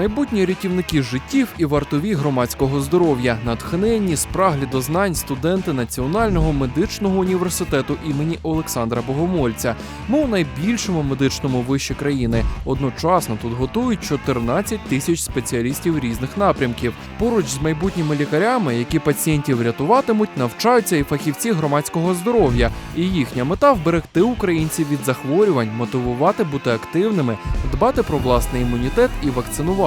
Майбутні рятівники життів і вартові громадського здоров'я, натхненні, спраглі до знань студенти Національного медичного університету імені Олександра Богомольця, мов найбільшому медичному виші країни. Одночасно тут готують 14 тисяч спеціалістів різних напрямків. Поруч з майбутніми лікарями, які пацієнтів рятуватимуть, навчаються і фахівці громадського здоров'я. І їхня мета вберегти українців від захворювань, мотивувати бути активними, дбати про власний імунітет і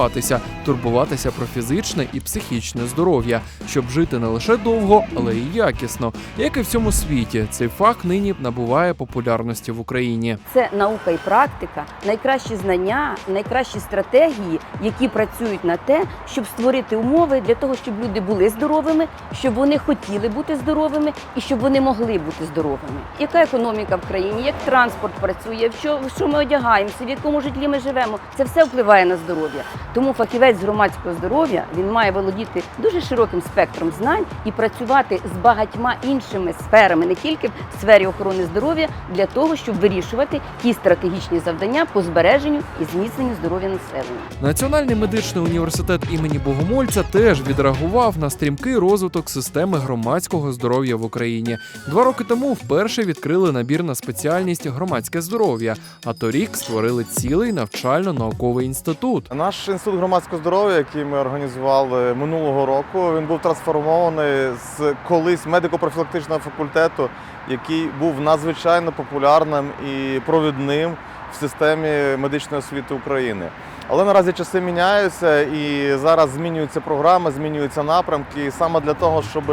вакцинуватися, турбуватися про фізичне і психічне здоров'я, щоб жити не лише довго, але й якісно. Як і в цьому світі, цей факт нині набуває популярності в Україні. Це наука і практика, найкращі знання, найкращі стратегії, які працюють на те, щоб створити умови для того, щоб люди були здоровими, щоб вони хотіли бути здоровими і щоб вони могли бути здоровими. Яка економіка в країні, як транспорт працює, в що, в що ми одягаємося, в якому житлі ми живемо, це все впливає на здоров'я. Тому фахівець з громадського здоров'я він має володіти дуже широким спектром знань і працювати з багатьма іншими сферами, не тільки в сфері охорони здоров'я, для того, щоб вирішувати ті стратегічні завдання по збереженню і зміцненню здоров'я населення. Національний медичний університет імені Богомольця теж відреагував на стрімкий розвиток системи громадського здоров'я в Україні. Два роки тому вперше відкрили набір на спеціальність громадське здоров'я, а торік створили цілий навчально-науковий інститут. Наш інститут громадського здоров'я, який ми організували минулого року, він був трансформований з колись медико-профілактичного факультету, який був надзвичайно популярним і провідним в системі медичної освіти України. Але наразі часи міняються і зараз змінюються програми, змінюються напрямки. І саме для того, щоб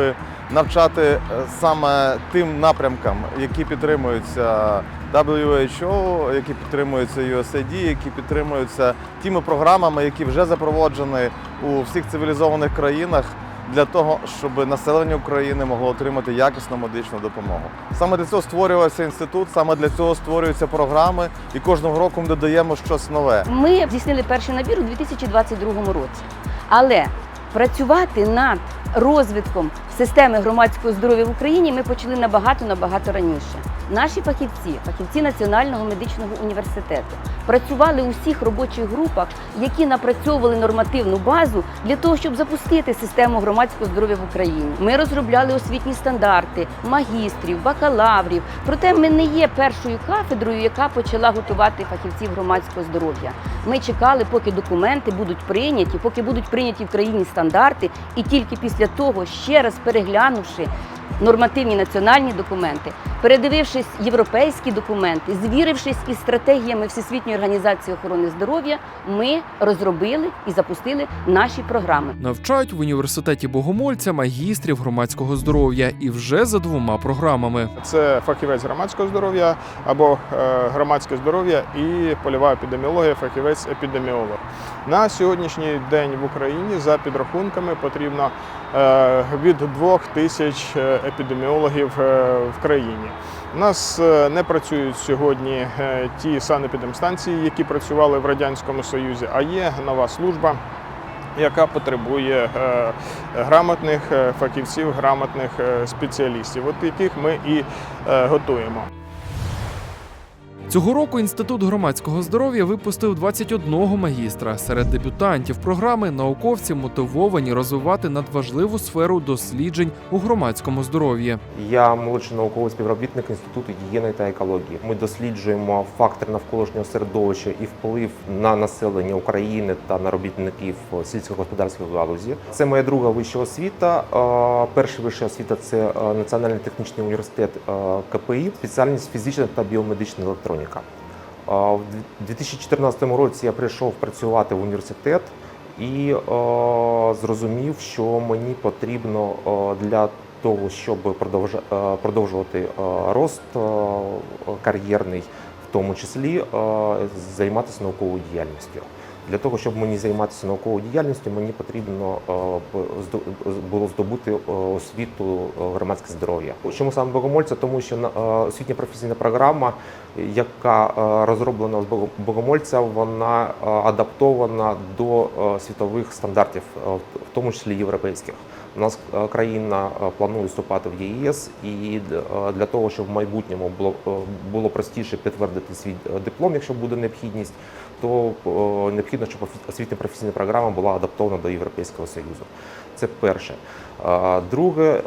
навчати е, саме тим напрямкам, які підтримуються WHO, які підтримуються USAID, які підтримуються тими програмами, які вже запроводжені у всіх цивілізованих країнах для того, щоб населення України могло отримати якісну медичну допомогу. Саме для цього створювався інститут, саме для цього створюються програми, і кожного року ми додаємо щось нове. Ми здійснили перший набір у 2022 році. Але працювати над розвитком системи громадського здоров'я в Україні ми почали набагато набагато раніше. Наші фахівці, фахівці Національного медичного університету, працювали у всіх робочих групах, які напрацьовували нормативну базу для того, щоб запустити систему громадського здоров'я в Україні. Ми розробляли освітні стандарти, магістрів, бакалаврів. Проте ми не є першою кафедрою, яка почала готувати фахівців громадського здоров'я. Ми чекали, поки документи будуть прийняті, поки будуть прийняті в країні стандарти, і тільки після того, ще раз переглянувши нормативні національні документи, передивившись європейські документи, звірившись із стратегіями Всесвітньої організації охорони здоров'я, ми розробили і запустили наші програми. Навчають в університеті Богомольця магістрів громадського здоров'я і вже за двома програмами. Це фахівець громадського здоров'я або е, громадське здоров'я і польова епідеміологія, фахівець епідеміолог. На сьогоднішній день в Україні за підрахунками потрібно е, від двох тисяч е, епідеміологів е, в країні. У нас е, не працюють сьогодні е, ті санепідемстанції, які працювали в Радянському Союзі, а є нова служба яка потребує грамотних фахівців, грамотних спеціалістів, от яких ми і готуємо. Цього року інститут громадського здоров'я випустив 21 магістра. Серед дебютантів програми науковці мотивовані розвивати надважливу сферу досліджень у громадському здоров'ї. Я молодший науковий співробітник інституту гігієни та екології. Ми досліджуємо фактори навколишнього середовища і вплив на населення України та на робітників сільськогосподарської галузі. Це моя друга вища освіта. Перша вища освіта це е, Національний технічний університет е, КПІ, спеціальність фізична та біомедична електроніка. Е, В 2014 році я прийшов працювати в університет і зрозумів, що мені потрібно для того, щоб продовжувати рост кар'єрний, в тому числі займатися науковою діяльністю. Для того, щоб мені займатися науковою діяльністю, мені потрібно е, було здобути е, освіту е, громадське здоров'я. Чому саме Богомольця? Тому що освітня професійна програма, яка розроблена в Бого- Богомольця, вона адаптована до світових стандартів, в тому числі європейських. У нас е, країна е, планує вступати в ЄС, і е, для того, щоб в майбутньому було, було простіше підтвердити свій диплом, якщо буде необхідність, то необхідно, щоб освітня професійна програма була адаптована до Європейського Союзу. Це перше. Друге,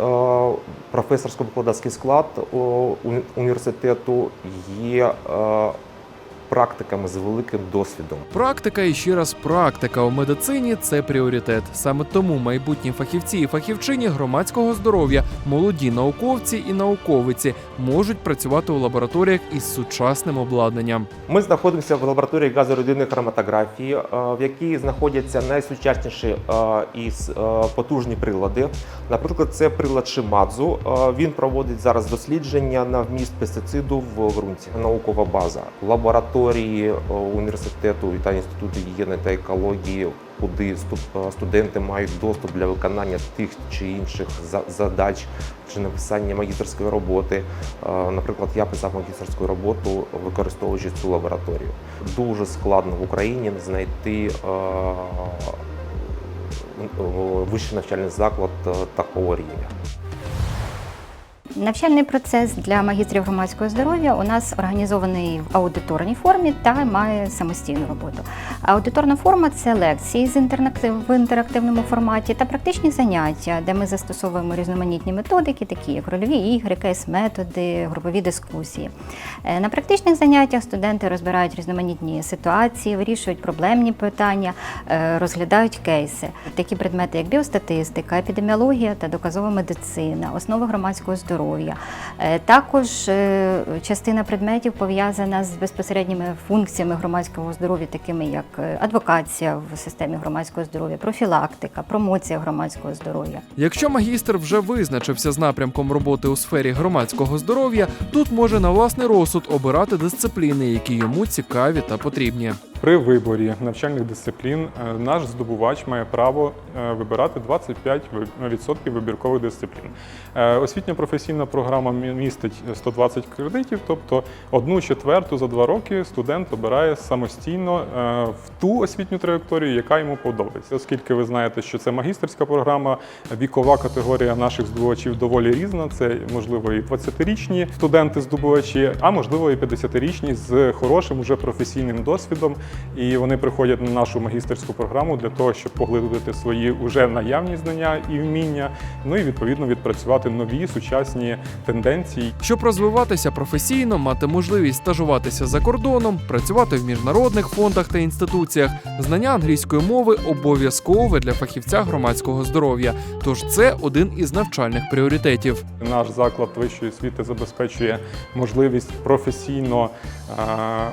професорсько-викладацький склад університету є практиками з великим досвідом. Практика і ще раз практика у медицині це пріоритет. Саме тому майбутні фахівці і фахівчині громадського здоров'я, молоді науковці і науковиці можуть працювати у лабораторіях із сучасним обладнанням. Ми знаходимося в лабораторії газородинної хроматографії, е, в якій знаходяться найсучасніші е, і е, потужні прилади. Наприклад, це прилад Шимадзу. Він проводить зараз дослідження на вміст пестициду в ґрунті. Наукова база лабораторії е, університету та інституту гігієни та екології. Куди е, студенти мають доступ для виконання тих чи інших задач чи написання магістерської роботи. Е, Наприклад, я писав магістерську роботу, використовуючи цю лабораторію. Дуже складно в Україні знайти вищий навчальний заклад такого рівня. Навчальний процес для магістрів громадського здоров'я у нас організований в аудиторній формі та має самостійну роботу. Аудиторна форма це лекції з інтерактив в інтерактивному форматі та практичні заняття, де ми застосовуємо різноманітні методики, такі як рольові ігри, кейс-методи, групові дискусії. Е, На практичних заняттях студенти розбирають різноманітні ситуації, вирішують проблемні питання, е, розглядають кейси. Такі предмети, як біостатистика, епідеміологія та доказова медицина, основи громадського здоров'я. Е, Також е, частина предметів пов'язана з безпосередніми функціями громадського здоров'я, такими як е, адвокація в системі громадського здоров'я, профілактика, промоція громадського здоров'я. Якщо магістр вже визначився з напрямком роботи у сфері громадського здоров'я, тут може на власний розсуд обирати дисципліни, які йому цікаві та потрібні. При виборі навчальних дисциплін наш здобувач має право вибирати 25% вибіркових дисциплін. Е, Освітньо-професійна програма містить 120 кредитів, тобто одну четверту за два роки студент обирає самостійно е, в ту освітню траєкторію, яка йому подобається. Оскільки ви знаєте, що це магістерська програма, вікова категорія наших здобувачів доволі різна. Це можливо і 20-річні студенти-здобувачі, а можливо і 50-річні з хорошим уже професійним досвідом. І вони приходять на нашу магістерську програму для того, щоб поглибити свої уже наявні знання і вміння, ну і відповідно відпрацювати нові сучасні тенденції. Щоб розвиватися професійно, мати можливість стажуватися за кордоном, працювати в міжнародних фондах та інституціях, знання англійської мови обов'язкове для фахівця громадського здоров'я. Тож це один із навчальних пріоритетів. Наш заклад вищої освіти забезпечує можливість професійно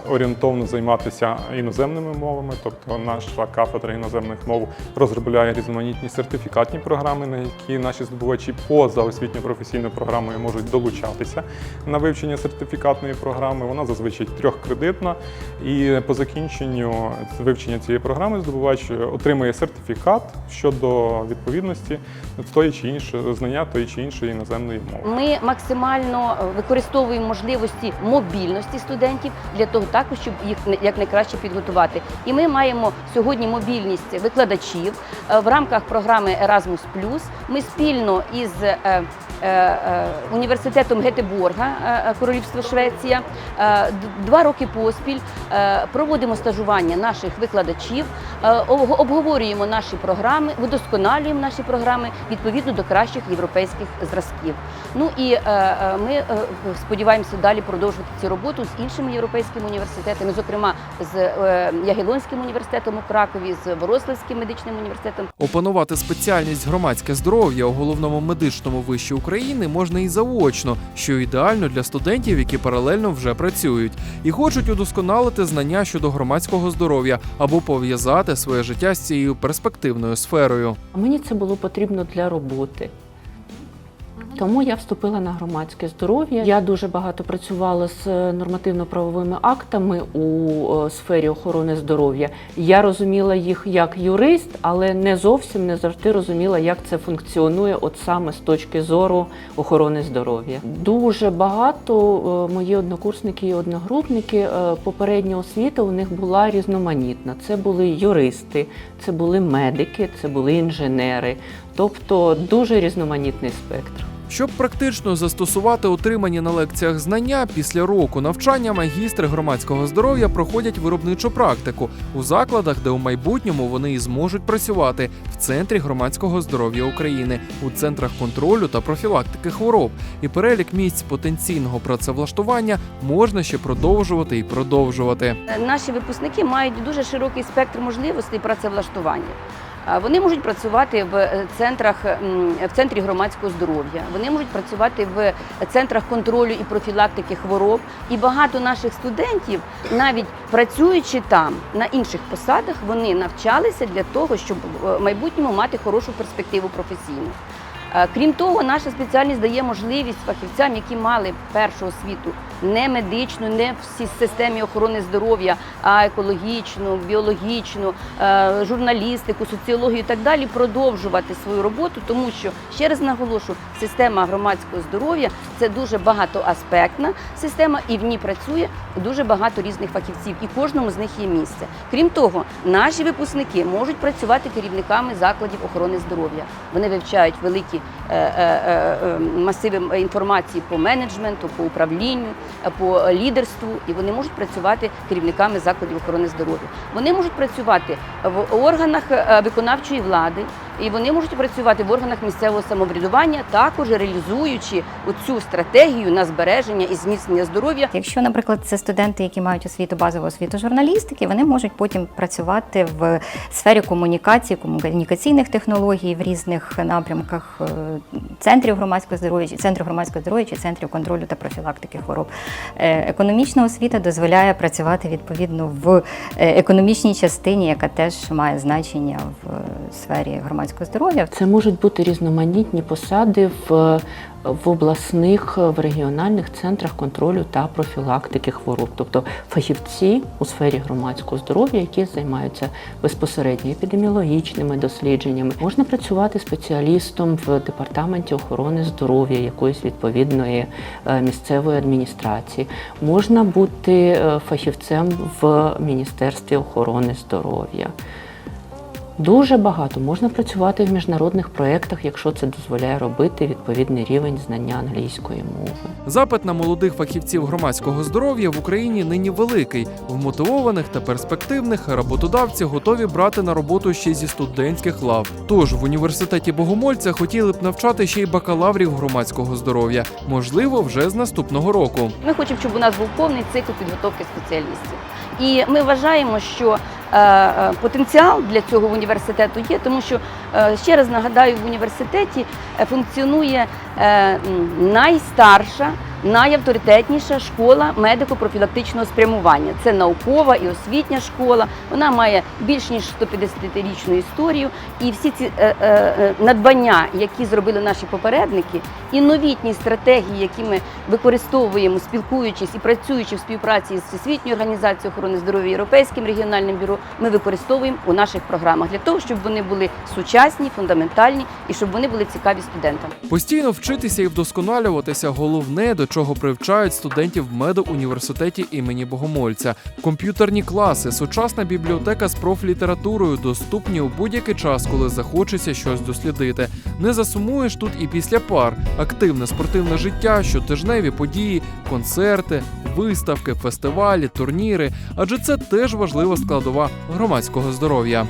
орієнтовно займатися іноземними мовами. Тобто наша кафедра іноземних мов розробляє різноманітні сертифікатні програми, на які наші здобувачі поза освітньо-професійною програмою можуть долучатися на вивчення сертифікатної програми. Вона зазвичай трьохкредитна. І по закінченню вивчення цієї програми здобувач отримує сертифікат щодо відповідності тої чи іншої знання тої чи іншої іноземної мови. Ми максимально е, використовуємо можливості мобільності студентів для того, також щоб їх якнайкраще підготувати. І ми маємо сьогодні мобільність викладачів Е, в рамках програми Erasmus+. Ми спільно із е, університетом Гетеборга, е, е, Королівство Швеція, е, два роки поспіль е, проводимо стажування наших викладачів, е, обговорюємо наші програми, вдосконалюємо наші програми відповідно до кращих європейських зразків. Ну і е, е, ми е, сподіваємося далі продовжувати цю роботу з іншими європейськими університетами, зокрема з е, Ягелонським університетом у Кракові, з Воросливським медичним університетом. Опанувати спеціальність громадське здоров'я у головному медичному виші України можна і заочно, що ідеально для студентів, які паралельно вже працюють і хочуть удосконалити знання щодо громадського здоров'я або пов'язати своє життя з цією перспективною сферою. Мені це було потрібно для роботи. Тому я вступила на громадське здоров'я. Я дуже багато працювала з е, нормативно-правовими актами у е, сфері охорони здоров'я. Я розуміла їх як юрист, але не зовсім не завжди розуміла, як це функціонує, от саме з точки зору охорони здоров'я. Дуже багато е, мої однокурсники і одногрупники попередня освіта у них була різноманітна. Це були юристи, це були медики, це були інженери, тобто дуже різноманітний спектр. Щоб практично застосувати отримані на лекціях знання, після року навчання магістри громадського здоров'я проходять виробничу практику у закладах, де у майбутньому вони і зможуть працювати в центрі громадського здоров'я України, у центрах контролю та профілактики хвороб. І перелік місць потенційного працевлаштування можна ще продовжувати і продовжувати. Наші випускники мають дуже широкий спектр можливостей працевлаштування. Вони можуть працювати в е, центрах в центрі громадського здоров'я. Вони можуть працювати в центрах контролю і профілактики хвороб. І багато наших студентів, навіть працюючи там на інших посадах, вони навчалися для того, щоб е, в майбутньому мати хорошу перспективу професійну. Крім того, наша спеціальність дає можливість фахівцям, які мали першу освіту не медичну, не в системі охорони здоров'я, а екологічну, біологічну, е, журналістику, соціологію і так далі, продовжувати свою роботу, тому що ще раз наголошу, система громадського здоров'я це дуже багатоаспектна система, і в ній працює дуже багато різних фахівців, і кожному з них є місце. Крім того, наші випускники можуть працювати керівниками закладів охорони здоров'я. Вони вивчають великі е, е, масиви інформації по менеджменту, по управлінню, по лідерству, і вони можуть працювати керівниками закладів охорони здоров'я. Вони можуть працювати в органах е, виконавчої влади, і вони можуть працювати в органах місцевого самоврядування, також реалізуючи цю стратегію на збереження і зміцнення здоров'я Якщо, наприклад, це студенти, які мають освіту базову освіту журналістики, вони можуть потім працювати в сфері комунікації, комунікаційних технологій в різних напрямках е, центрів громадського здоров'я, центру громадського здоров'я чи центрів контролю та профілактики хвороб. Е, Економічна освіта дозволяє працювати відповідно в е, економічній частині, яка теж має значення в сфері громадського здоров'я. Це можуть бути різноманітні посади в, в обласних, в регіональних центрах контролю та профілактики хвороб, тобто фахівці у сфері громадського здоров'я, які займаються безпосередньо епідеміологічними дослідженнями. Можна працювати спеціалістом в департаменті охорони здоров'я якоїсь відповідної е, місцевої адміністрації. Можна бути е, фахівцем в Міністерстві охорони здоров'я. Дуже багато можна працювати в міжнародних проєктах, якщо це дозволяє робити відповідний рівень знання англійської мови. Запит на молодих фахівців громадського здоров'я в Україні нині великий. Вмотивованих та перспективних роботодавці готові брати на роботу ще зі студентських лав. Тож в університеті Богомольця хотіли б навчати ще й бакалаврів громадського здоров'я, можливо, вже з наступного року. Ми хочемо, щоб у нас був повний цикл підготовки спеціалістів. І ми вважаємо, що е, е, потенціал для цього в університету є, тому що е, ще раз нагадаю, в університеті функціонує найстарша, найавторитетніша школа медико-профілактичного спрямування. Це наукова і освітня школа. Вона має більш ніж 150-річну історію. І всі ці е, е, е, надбання, які зробили наші попередники, і новітні стратегії, які ми використовуємо, спілкуючись і працюючи в співпраці з Всесвітньою організацією охорони здоров'я Європейським регіональним бюро, ми використовуємо у наших програмах для того, щоб вони були сучасні, фундаментальні і щоб вони були цікаві студентам. Постійно вчитися і вдосконалюватися головне, до чого привчають студентів в медуніверситеті імені Богомольця. Комп'ютерні класи, сучасна бібліотека з профлітературою доступні у будь-який час, коли захочеться щось дослідити. Не засумуєш тут і після пар, активне спортивне життя, щотижневі події, концерти, виставки, фестивалі, турніри. Адже це теж важлива складова громадського здоров'я.